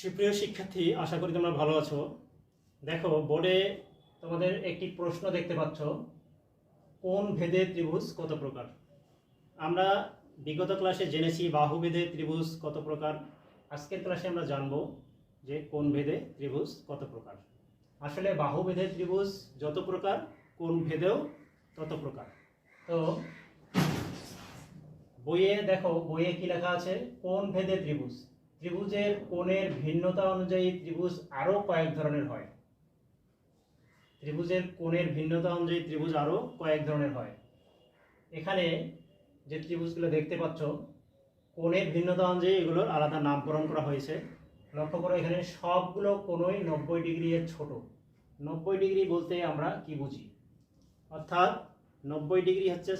সুপ্রিয় শিক্ষার্থী, আশা করি তোমরা ভালো আছো। দেখো, বোর্ডে তোমাদের একটি প্রশ্ন দেখতে পাচ্ছ। কোন ভেদে ত্রিভুজ কত প্রকার? আমরা বিগত ক্লাসে জেনেছি বাহু ভেদে ত্রিভুজ কত প্রকার। আজকের ক্লাসে আমরা জানব যে কোন ভেদে ত্রিভুজ কত প্রকার। আসলে বাহু ভেদে ত্রিভুজ যত প্রকার, কোন ভেদেও তত প্রকার। তো, বইয়ে দেখো, বইয়ে কি লেখা আছে? কোন ভেদে ত্রিভুজ? ত্রিভুজের কোণের ভিন্নতা অনুযায়ী ত্রিভুজ আরও কয়েক ধরনের হয়। ত্রিভুজের কোণের ভিন্নতা অনুযায়ী ত্রিভুজ আরও কয়েক ধরনের হয়। এখানে যে ত্রিভুজগুলো দেখতে পাচ্ছ, কোণের ভিন্নতা অনুযায়ী এগুলোর আলাদা নামকরণ করা হয়েছে। লক্ষ্য করো, এখানে সবগুলো কোণই নব্বই ডিগ্রি এর ছোট। নব্বই ডিগ্রি বলতে আমরা কি বুঝি? অর্থাৎ নব্বই ডিগ্রি হচ্ছে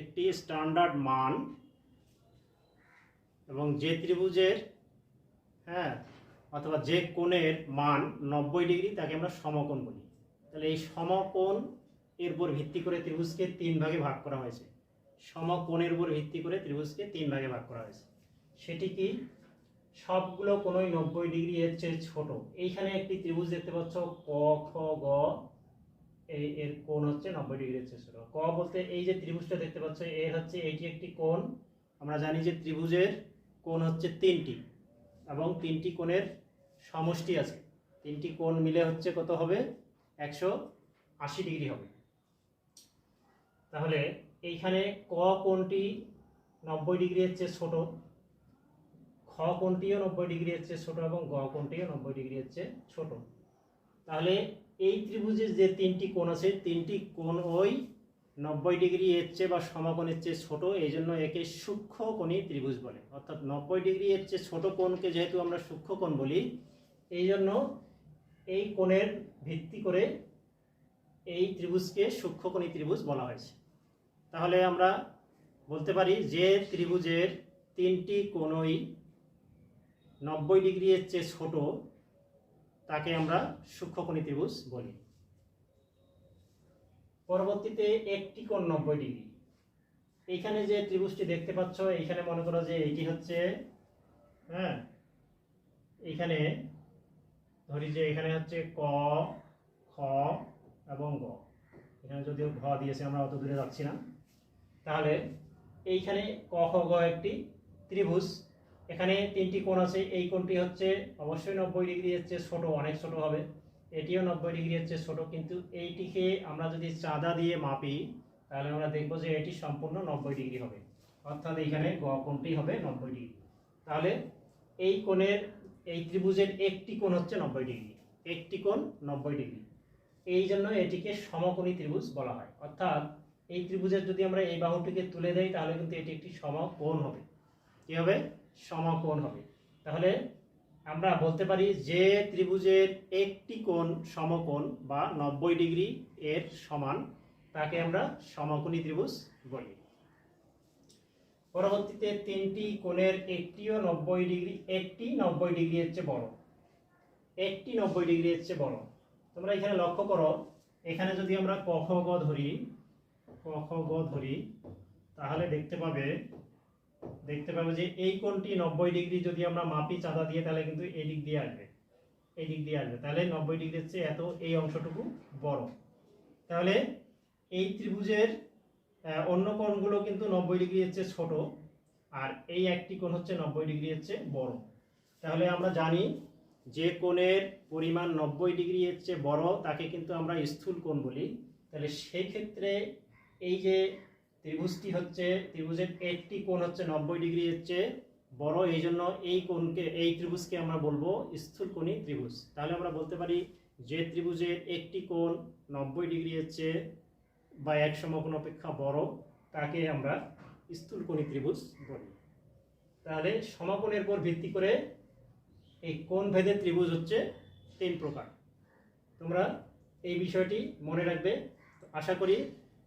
একটি স্ট্যান্ডার্ড মান এবং যে ত্রিভুজের হ্যাঁ? অথবা যে কোণের মান নব্বই ডিগ্রি, তাকে আমরা সমকোণ বলি। তাহলে এই সমকোণ এর উপর ভিত্তি করে ত্রিভুজকে তিন ভাগে ভাগ করা হয়েছে। সমকোণের উপর ভিত্তি করে ত্রিভুজকে তিন ভাগে ভাগ করা হয়েছে। সেটি কি? সবগুলো কোণই নব্বই ডিগ্রি এর চেয়ে ছোট। এইখানে একটি ত্রিভুজ দেখতে পাচ্ছ, ক, খ, গ, এই এর কোণ হচ্ছে নব্বই ডিগ্রির চেয়ে ছোট। ক বলতে এই যে ত্রিভুজটা দেখতে পাচ্ছ, এর হচ্ছে, এটি একটি কোণ। আমরা জানি যে ত্রিভুজের কোণ হচ্ছে তিনটি। এবং তিনটি কোণের সমষ্টি আছে। তিনটি কোণ মিলে হচ্ছে কত হবে? একশো আশি ডিগ্রি হবে। তাহলে এইখানে ক কোণটি নব্বই ডিগ্রির চেয়ে ছোট, খ কোণটিও নব্বই ডিগ্রির চেয়ে ছোট এবং গ কোণটিও নব্বই ডিগ্রির চেয়ে ছোট। তাহলে এই ত্রিভুজের যে তিনটি কোণ আছে, তিনটি কোণ ওই নব্বই ডিগ্রি এর চেয়ে বা সমকোণের চেয়ে ছোট, এই জন্য একে সূক্ষ্মকোণী ত্রিভুজ বলে। অর্থাৎ নব্বই ডিগ্রি এর চেয়ে ছোট কোণকে যেহেতু আমরা সূক্ষ্মকোণ বলি, এই জন্য এই কোণের ভিত্তি করে এই ত্রিভুজকে সূক্ষ্মকোণী ত্রিভুজ বলা হয়েছে। তাহলে আমরা বলতে পারি যে ত্রিভুজের তিনটি কোণই নব্বই ডিগ্রি এর চেয়ে ছোট, তাকে আমরা সূক্ষ্মকোণী ত্রিভুজ বলি। পরবর্তীতে একটি কোণ নব্বই ডিগ্রি। এইখানে যে ত্রিভুজটি দেখতে পাচ্ছ, এইখানে মনে করো যে এইটি হচ্ছে হ্যাঁ এইখানে ধরি যে এখানে হচ্ছে ক, খ এবং গ। এখানে যদিও ঘ দিয়েছে, আমরা অত দূরে যাচ্ছি না। তাহলে এইখানে ক, খ, গ একটি ত্রিভুজ। এখানে তিনটি কোণ আছে, এই কোণটি হচ্ছে অবশ্যই নব্বই ডিগ্রি হচ্ছে ছোট, অনেক ছোট হবে। এটিও নব্বই ডিগ্রি হচ্ছে ছোট, কিন্তু এইটিকে আমরা যদি চাঁদা দিয়ে মাপি, তাহলে আমরা দেখব যে এটি সম্পূর্ণ নব্বই ডিগ্রি হবে। অর্থাৎ এইখানে গ হবে নব্বই ডিগ্রি। তাহলে এই কোণের, এই ত্রিভুজের একটি কোণ হচ্ছে নব্বই ডিগ্রি। একটি কোণ নব্বই ডিগ্রি। এই জন্য এটিকে সমকোণী ত্রিভুজ বলা হয়। অর্থাৎ এই ত্রিভুজের যদি আমরা এই বাহুটিকে তুলে দেই, তাহলে কিন্তু এটি একটি সমকোণ হবে। কি হবে? সমকোণ হবে। তাহলে আমরা বলতে পারি যে ত্রিভুজের একটি কোণ সমকোণ বা নব্বই ডিগ্রি এর সমান, তাকে আমরা সমকোণী ত্রিভুজ বলি। পরবর্তীতে তিনটি কোণের একটিও নব্বই ডিগ্রি, একটি নব্বই ডিগ্রি চেয়ে বড়। একটি নব্বই ডিগ্রি চেয়ে বড়। তোমরা এখানে লক্ষ্য করো, এখানে যদি আমরা ক খ গ ধরি ক খ গ ধরি, তাহলে দেখতে পাবে দেখতে পাবে যে এই কোণটি নব্বই ডিগ্রি যদি আমরা মাপি চাঁদা দিয়ে, তাহলে কিন্তু এই দিয়ে আসবে। এই দিয়ে আসবে। তাহলে নব্বই ডিগ্রির চেয়ে এত এই অংশটুকু বড়। তাহলে এই ত্রিভুজের অন্য কোণগুলো কিন্তু নব্বই ডিগ্রি চেয়ে ছোট, আর এই একটি কোণ হচ্ছে নব্বই ডিগ্রি চেয়ে বড়। তাহলে আমরা জানি যে কোণের পরিমাণ নব্বই ডিগ্রি চেয়ে বড়, তাকে কিন্তু আমরা স্থূল কোণ বলি। তাহলে সেই ক্ষেত্রে এই যে ত্রিভুজটি হচ্ছে, ত্রিভুজের একটি কোণ হচ্ছে নব্বই ডিগ্রি চেয়ে বড়। এই জন্য এই কোণকে, এই ত্রিভুজকে আমরা বলব স্থূলকোণী ত্রিভুজ। তাহলে আমরা বলতে পারি যে ত্রিভুজের একটি কোণ নব্বই ডিগ্রি চেয়ে বা এক সমকোণ অপেক্ষা বড়, তাকে আমরা স্থূলকোণী ত্রিভুজ বলি। তাহলে সমকোণের উপর ভিত্তি করে এই কোণ ভেদে ত্রিভুজ হচ্ছে তিন প্রকার। তোমরা এই বিষয়টি মনে রাখবে। আশা করি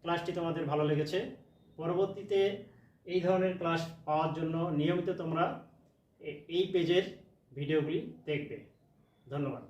ক্লাসটি তোমাদের ভালো লেগেছে। পরবর্তীতে এই ধরনের ক্লাস পাওয়ার জন্য নিয়মিত তোমরা এই পেজের ভিডিওগুলি দেখবে। ধন্যবাদ।